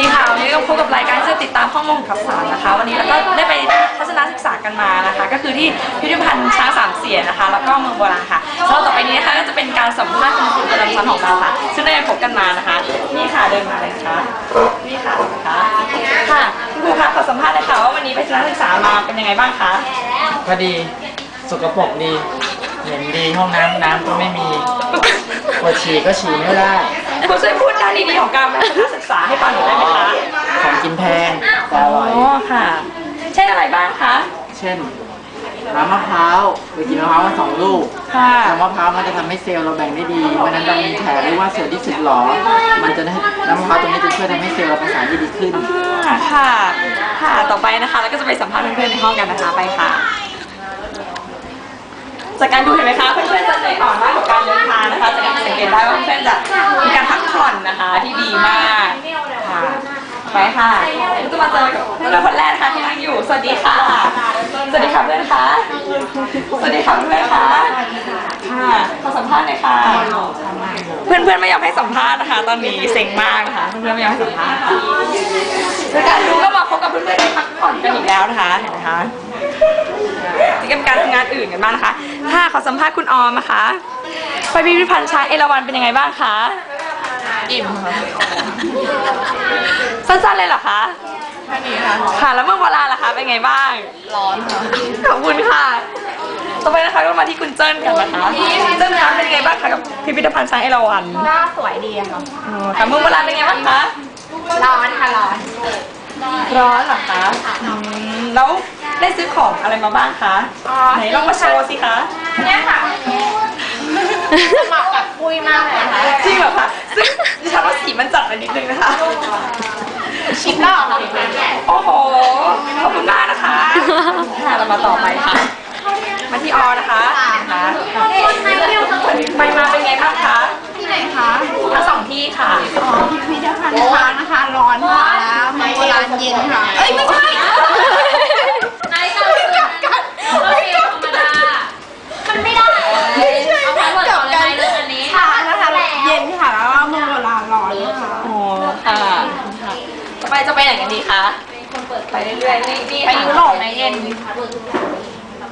ดีค่ะ วันนี้ก็พบกับรายการที่จะติดตามข้อมูลข่าวสารนะคะ วันนี้เราก็ได้ไปทัศนศึกษากันมานะคะ ก็คือที่พิพิธภัณฑ์ช้างสามเสียนนะคะ แล้วก็เมืองโบราณค่ะแล้วต่อไปนี้นะคะก็จะเป็นการสัมภาษณ์คุณครูประจำชั้นของเราค่ะ ซึ่งได้พบกันมานะคะ นี่ค่ะเดินมาเลยค่ะนี่ค่ะนะคะค่ะคุณครูคะขอสัมภาษณ์เลยค่ะว่าวันนี้ไปทัศนศึกษามาเป็นยังไงบ้างคะก็ดีสกปรกดี เห็นดีห้องน้ำน้ำก็ไม่มีปวดฉี่ก็ฉี่ไม่ได้ คุณช่วยพูดด้านดีๆของการไปทัศนศึกษาให้ฟังหน่อยได้ไหมคะของกินแพงแต่อร่อย อ๋อค่ะ เช่นอะไรบ้างคะ เช่นน้ำมะพร้าวไปกินมะพร้าวมาสองลูกค่ะน้ำมะพร้าวมันจะทำให้เซลล์เราแบ่งได้ดีเพราะฉะนั้นเรามีแผลหรือว่าเซลล์ที่สึกหรอมันจะได้น้ำมะพร้าวตรงนี้จะช่วยทำให้เซลล์เราประสานได้ดีขึ้นอ่าค่ะ ค่ะ ต่อไปนะคะ แล้วก็จะไปสัมภาษณ์เพื่อนๆในห้องกันนะคะ ไปค่ะ จากการดูเห็นไหมคะ เพื่อนๆจะเหนื่อยอ่อนมากกับการเดินทางนะคะ จะสังเกตได้ว่าเพื่อนๆจะมีการพัก ผ่อนนะคะที่ดีมากค่ะไปค่ะก็จะมาเจอกับเพื่อนคนแรกนะคะที่นั่งอยู่ สวัสดีค่ะ สวัสดีค่ะเพื่อนคะสวัสดีค่ะเพื่อนคะค่ะขอสัมภาษณ์หน่อยค่ะ เพื่อนๆไม่ยอมให้สัมภาษณ์นะคะ ตอนนี้เซ็งมากนะคะเพื่อนๆไม่ยอมให้สัมภาษณ์ค่ะโดยการดูก็มาพบกับเพื่อนๆที่พักผ่อนกันอีกแล้วนะคะเห็นไหมคะนี่ก็เป็นการทำงานอื่นกันบ้างนะคะค่ะขอสัมภาษณ์คุณออมนะคะ ไปพิพิธภัณฑ์ช้างเอราวัณเป็นยังไงบ้างคะ อิ่มค่ะสั้นๆเลยเหรอคะแค่นี้ค่ะ ค่ะ แล้วเมืองโบราณล่ะคะ เป็นไงบ้าง ร้อนค่ะ ขอบคุณค่ะ ต่อไปนะคะก็มาที่คุณเจิ้นกันนะคะคุณเจิ้นคะเป็นยังไงบ้างคะกับพิพิธภัณฑ์ช้างเอราวัณก็สวยดีค่ะอ๋อค่ะเมืองโบราณเป็นไงบ้างคะ ร้อนค่ะร้อน ร้อนเหรอคะอืมแล้วได้ซื้อของอะไรมาบ้างคะ อ๋อ ไหนลองมาโชว์สิคะ เนี่ยค่ะเหมาะกับ ปุ้ยมากเลยนะคะจริงเหรอคะซึ่งดิฉันว่าสีมันจัดไปนิดนึงนะคะ ชิมแล้วเหรอค่ะโอ้โห ขอบคุณมากนะคะค่ะเรามาต่อไปค่ะ มาที่ออนะคะนะคะไปมาเป็นไงบ้างคะที่ไหนคะทั้งสองที่ค่ะพิพิธภัณฑ์ช้างนะคะ ร้อนค่ะแล้วเมืองโบราณเย็นค่ะ เอ้ยไม่ใช่ นายกับกันเราเรียนธรรมดา มันไม่ได้ เอาพาสเวิร์ดก่อนเลยไหมเรื่องอันนี้ ช้างนะคะเย็นค่ะแล้วก็เมืองโบราณร้อนค่ะ อ๋อค่ะค่ะต่อ ไปจะไปไหนกันดีคะ ไปเรื่อยๆนี่นี่ไปยุโรปไหมเย็น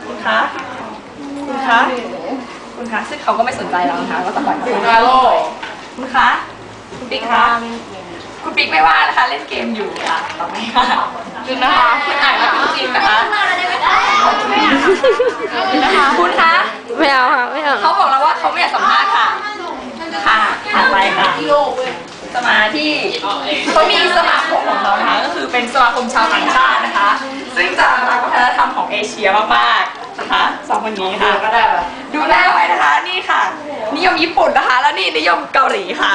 คุณคะคุณคะคุณคะซึ่งเขาก็ไม่สนใจเรานะคะก็สบายใจคุณคะคุณปิ๊กคะคุณปิ๊กไม่ว่านะคะ เล่นเกมอยู่ค่ะต่อไปค่ะจริงนะคะคุณอ่านแล้วจริงๆนะคะนะคะคุณคะ ไม่เอาค่ะ ไม่เอา เขาบอกแล้วว่าเขาไม่อยากสัมภาษณ์ค่ะ ค่ะถัดไปค่ะ จะมาที่เขามีสมาคมของเขานะคะก็คือเป็นสมาคมชาวต่างชาตินะคะ ซึ่งจะรักวัฒนธรรมของเอเชียมากๆนะคะสองคนนี้ค่ะก็ได้แบบดูหน้าไว้นะคะนี่ค่ะ นิยมญี่ปุ่นนะคะ แล้วนี่นิยมเกาหลีค่ะ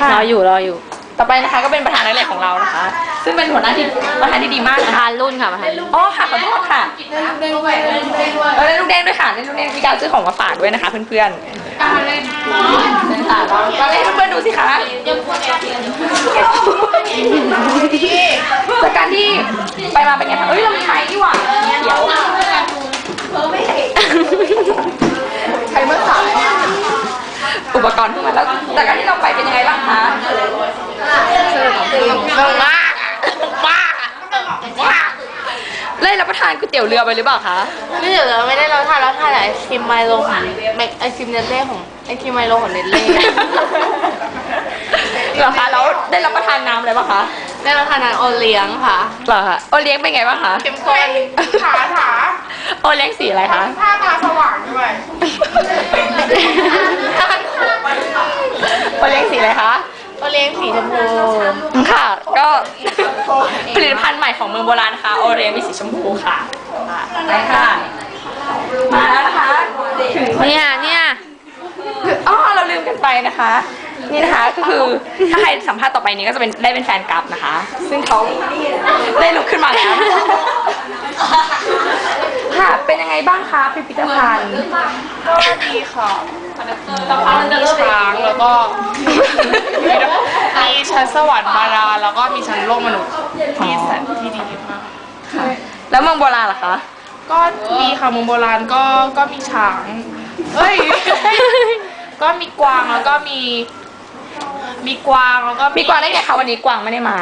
ค่ะรออยู่รออยู่ ต่อไปนะคะก็เป็นประธานนักเรียนของเรานะคะ ซึ่งเป็นหัวหน้าที่ประธานที่ดีมากประนะคะธานรุ่นค่ะประธานรุ่นอ๋อค่ะขอโทษค่ะเออเล่นลูกแดงด้วยค่ะเล่นลูกแดงมีการซื้อของมาฝากด้วยนะคะ เพื่อนๆการเล่นค่ะลองเล่นให้เพื่อนๆดูสิคะจากการที่ไปมาเป็นไงคะเอ้ยเรามีไม้นี่หว่าเขียวใครเมื่อสายอุปกรณ์พวกมันแล้วจากการที่เราไปเป็นยังไงบ้างคะ สนุก มากอะมากอะมากเล่นรับประทานก๋วยเตี๋ยวเรือไปหรือเปล่าคะไม่เดี๋ยวเราไม่ได้เราทานเราทานไอศครีมไมโลของไอศครีมเนเล่ของไอศครีมไมโลของเนเล่เหรอคะแล้วได้รับประทานน้ำอะไรบ้างคะได้เราทานนั้นโอเลี้ยงค่ะเหรอคะโอเลี้ยงเป็นไงบ้างคะเข้มข้นขาขาโอเลี้ยงสีอะไรคะผ้าตาสว่างด้วยโอเลี้ยงสีอะไรคะ โอเลี้ยงสีชมพูค่ะ ก็ผลิตภัณฑ์ใหม่ของเมืองโบราณนะคะโอเลี้ยงมีสีชมพูค่ะค่ะไปค่ะ มาแล้วนะคะถึงเนี่ยเนี่ยอ๋อเราลืมกันไปนะคะ นี่นะคะก็คือถ้าใครสัมภาษณ์ต่อไปนี้ก็จะเป็นได้เป็นแฟนกลับนะคะ ซึ่งเขาได้ลุกขึ้นมาแล้วค่ะ เป็นยังไงบ้างคะพิพิธภัณฑ์ก็ดีค่ะมีช้างแล้วก็มี ชั้นสวรรค์บาดาลแล้วก็มีชั้นโลกมนุษย์ที่แสนที่ดีมาก แล้วเมืองโบราณล่ะคะ ก็ดีค่ะเมืองโบราณก็ก็มีช้างเอ้ย ก็มีกวางแล้วก็มี มีกวางแล้วก็มีกวางได้ไงคะวันนี้กวางไม่ได้มา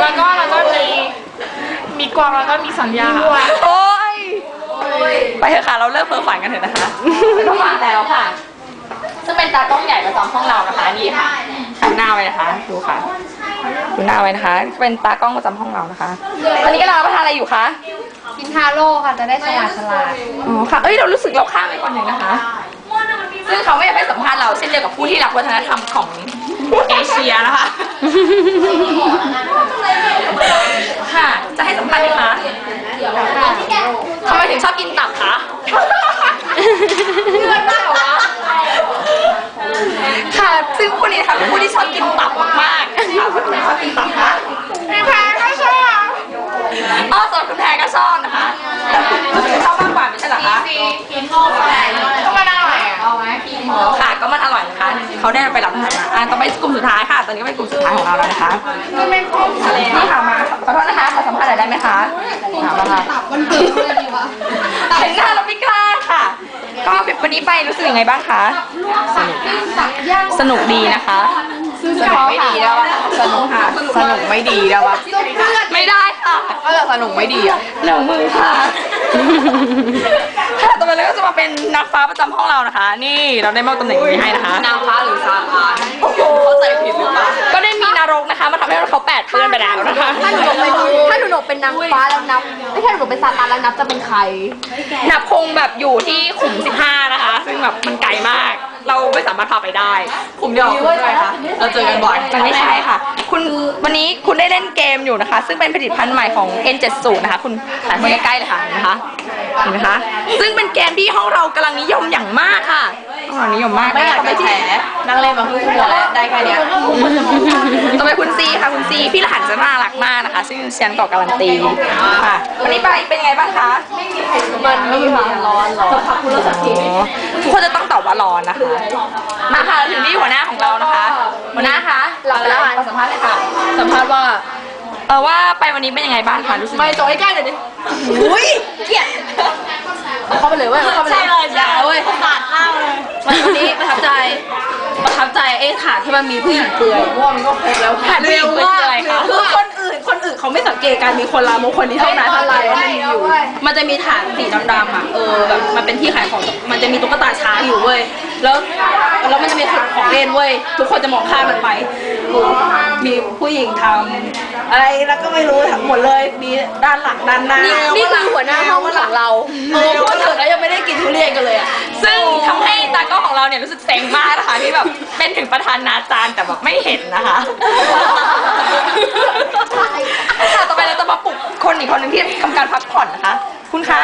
แล้วก็แล้วก็มีมีกวางแล้วก็มีสัญญาโอ้ย ไปเถอะค่ะ เราเลิกเพ้อฝันกันเถอะนะคะ ต้องมาแล้วค่ะ ซึ่งเป็นตากล้องใหญ่ประจำห้องเรานะคะนี่ค่ะดูหน้าไว้นะคะ ดูค่ะดูหน้าไว้นะคะ เป็นตากล้องประจำห้องเรานะคะตอนนี้ก็เรารับประทานอะไรอยู่คะกินทาโร่ค่ะจะได้ฉลาดฉลาดอ๋อค่ะเอ้ยเรารู้สึกเราข้ามไปคนหนึ่งนะคะ ซึ่งเขาไม่อยากให้สัมภาษณ์เราเช่นเดียวกับผู้ที่รักวัฒนธรรมของเอเชียนะคะค่ะ จะให้สัมภาษณ์ไหมคะทำไมถึงชอบกินตับคะเลือดมากเหรอวะค่ะ ซึ่งผู้นี้นะคะเป็นผู้ที่ชอบกินตับมากๆค่ะผู้ที่ชอบกินตับคะพี่แพรก็ชอบอ๋อส่วนคุณแพรก็ชอบนะคะแต่คุณชอบมากกว่าไม่ใช่เหรอคะกินโม่แพรก็มาได้เอาไหมอ๋อค่ะก็มันอร่อยนะคะเขาได้ไปรับประทานมาอะต่อไปกลุ่มสุดท้ายค่ะ ตอนนี้ก็เป็นกลุ่มสุดท้ายของเราแล้วนะคะนี่ค่ะมาขอโทษนะคะขอสัมภาษณ์หน่อยได้ไหมคะถามมาค่ะเห็นหน้าเราไม่กล้าค่ะ ก็วันนี้ไปรู้สึกยังไงบ้างคะ สนุกสนุกดีนะคะสนุกไม่ดีแล้วอะสนุกค่ะสนุกไม่ดีแล้วอะไม่ได้ค่ะก็จะสนุกไม่ดีอะเหนือมือค่ะ ค่ะต่อไปเลยก็จะมาเป็นนางฟ้าประจำห้องเรานะคะ นี่เราได้มอบตำแหน่งนี้ให้นะคะ นางฟ้าหรือซาตานเข้าใจผิดหรือเปล่าก็ได้มีน รกนะคะมาทำให้เขาแปดเปื้อนไปแล้วนะคะถ้าหนูเป็นถ้าหนูเป็นนางฟ้าแล้วนับไม่ใช่หนูเป็นซาตานแล้วนับจะเป็นใคร นับคงแบบอยู่ที่ขุม 15 นะคะ ซึ่งแบบมันไกลมาก เราไม่สามารถพาไปได้ผมเดียวคุณด้วยค่ะเราเจอกันบ่อยมันไม่ใช่ค่ะ คุณวันนี้คุณได้เล่นเกมอยู่นะคะ ซึ่งเป็นผลิตภัณฑ์ใหม่ของ N70 นะคะ คุณหันมาใกล้ๆเลยค่ะเห็นไหมคะเห็นไหมคะซึ่งเป็นเกมที่ห้องเรากำลังนิยมอย่างมาก ค่ะห้องเรานิยมมากไม่อยากไปแฉนั่งเล่นมาครึ่งชั่วโมงแล้วได้แค่เนี้ยต่อไปคุณซีค่ะคุณซีพี่รหัสจะน่ารักมากนะคะ ซึ่งฉันก็การันตีค่ะวันนี้ไปเป็นยังไงบ้างคะมันไม่มีความร้อนหรออ๋อทุกคนจะต้องตอบว่าร้อนนะคะ มาค่ะถึงที่หัวหน้าของเรานะคะหัวหน้าคะเราแล้วขอสัมภาษณ์เลยค่ะสัมภาษณ์ว่าเออว่าไปวันนี้เป็นยังไงบ้างคะรู้สึกไม่จอยใกล้เลยดิอุ้ยเกลียด เข้าไปเลยเว้ยเข้าไปเลยใช่เลยใช่เว้ยขาดข้าวเลยวันนี้ประทับใจ ประทับใจไอ้ถาดที่มันมีผู้หญิงเปลือยว่ามันก็ครบแล้วผ่านเร็วมากอะไรคะคือคนอื่นคนอื่นเขาไม่สังเกตการมีคนลามกคนนี้เท่านั้นเท่านั้นว่ามันมีอยู่ มันจะมีฐานสีดำๆอะเออแบบมันเป็นที่ขายของมันจะมีตุ๊กตาช้างอยู่เว้ย แล้วแล้วมันจะมีของเล่นเว้ยทุกคนจะมองข้ามมันไปกูมีผู้หญิงทำอะไรแล้วก็ไม่รู้ทั้งหมดเลยมีด้านหลังด้านหน้านี่คือหัวหน้าห้องของเราเออคนอื่นแล้วยังไม่ได้กินทุเรียนกันเลยอะซึ่งทำให้ตากล้องของเราเนี่ยรู้สึกเซ็งมากนะคะที่แบบเป็นถึงประธานนาจารย์แต่แบบไม่เห็นนะคะค่ะต่อไปเราจะมาปลุกคนอีกคนหนึ่งที่ทำการพักผ่อนนะคะ คุณคะ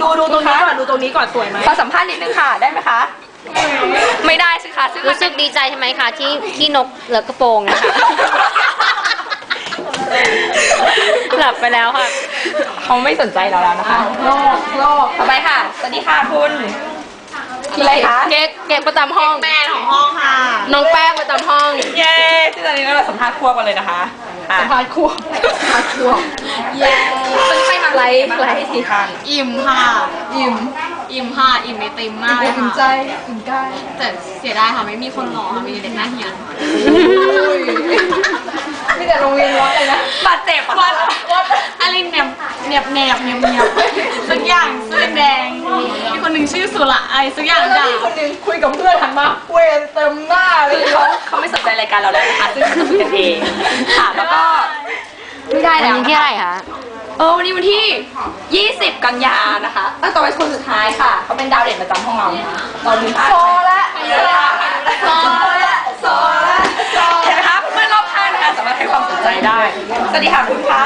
ดูดูตรงนี้ก่อนดูตรงนี้ก่อนสวยไหมขอสัมภาษณ์นิดนึงค่ะได้ไหมคะ ไม่ได้สิคะซึ่งมัน รู้สึกดีใจใช่ไหมคะที่ที่นกเหลือกระโปรงนะคะหลับไปแล้วค่ะ เขาไม่สนใจเราแล้วนะคะโลกโลกต่อไปค่ะ สวัสดีค่ะคุณคืออะไรคะเก๊กเก๊กประจำห้องแม่ของห้องค่ะน้องแป้งประจำห้อง เย้ที่ตอนนี้เราสัมภาษณ์ควบกันเลยนะคะสัมภาษณ์ควบสัมภาษณ์ควบเย้ตอนนี้ไปมาไลฟ์มาไลฟ์สี่ครั้งอิ่มค่ะ อิ่ม อิ่มค่ะอิ่มไอติมมากเลยค่ะอิ่มใจอิ่มกายแต่เสียดายค่ะไม่มีคนหล่อค่ะมีแต่เด็กหน้าเหียนมีแต่โรงเรียนวัดเลยนะบาดเจ็บวัดวัดอะไรเนียบเนียบแนบเนียบเนียบสักอย่างเสื้อแดงมีคนหนึ่งชื่อสุระอะไรสักอย่างด่าคนนึงคุยกับเพื่อนหันมาเวยเต็มหน้าเลยเขาเขาไม่สนใจรายการเราแล้วนะคะซึ่งเราคุยกันเองค่ะแล้วก็ไม่ได้วันแล้วนี้ที่อะไรคะ เออวันนี้วันที่ 20 กันยานะคะเออต่อไปคนสุดท้ายค่ะ เขาเป็นดาวเด่นประจำห้องเรานะคะเราลืมพลาดโซละโซละโซละโซละเห็นไหมคะเพื่อนรอบข้างนะคะสามารถให้ความสนใจได้ สวัสดีค่ะคุณคะ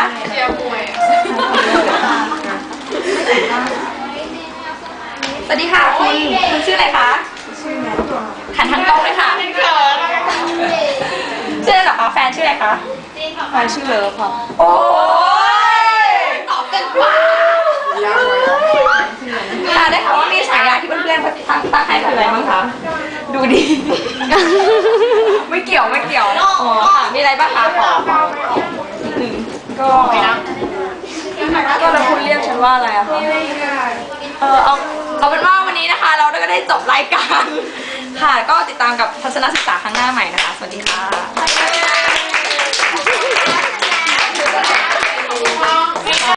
สวัสดีค่ะคุณคุณชื่ออะไรคะหันทางกล้องเลยค่ะชื่ออะไรเหรอคะแฟนชื่ออะไรคะแฟนชื่อเลิฟค่ะโอ้ยตอบกันกว่า ค่ะได้ข่าวว่ามีฉายาที่เพื่อนๆเขาตั้งตั้งให้คืออะไรบ้างคะ ดูดี ไม่เกี่ยวไม่เกี่ยว อ๋อค่ะ มีอะไรบ้างคะขอหนึ่งก็ก็แล้วคุณเรียกฉันว่าอะไรอะคะเออเอาเอาเป็นว่าวันนี้นะคะ เราก็ได้จบรายการ ค่ะ ก็ติดตามกับทัศนศึกษา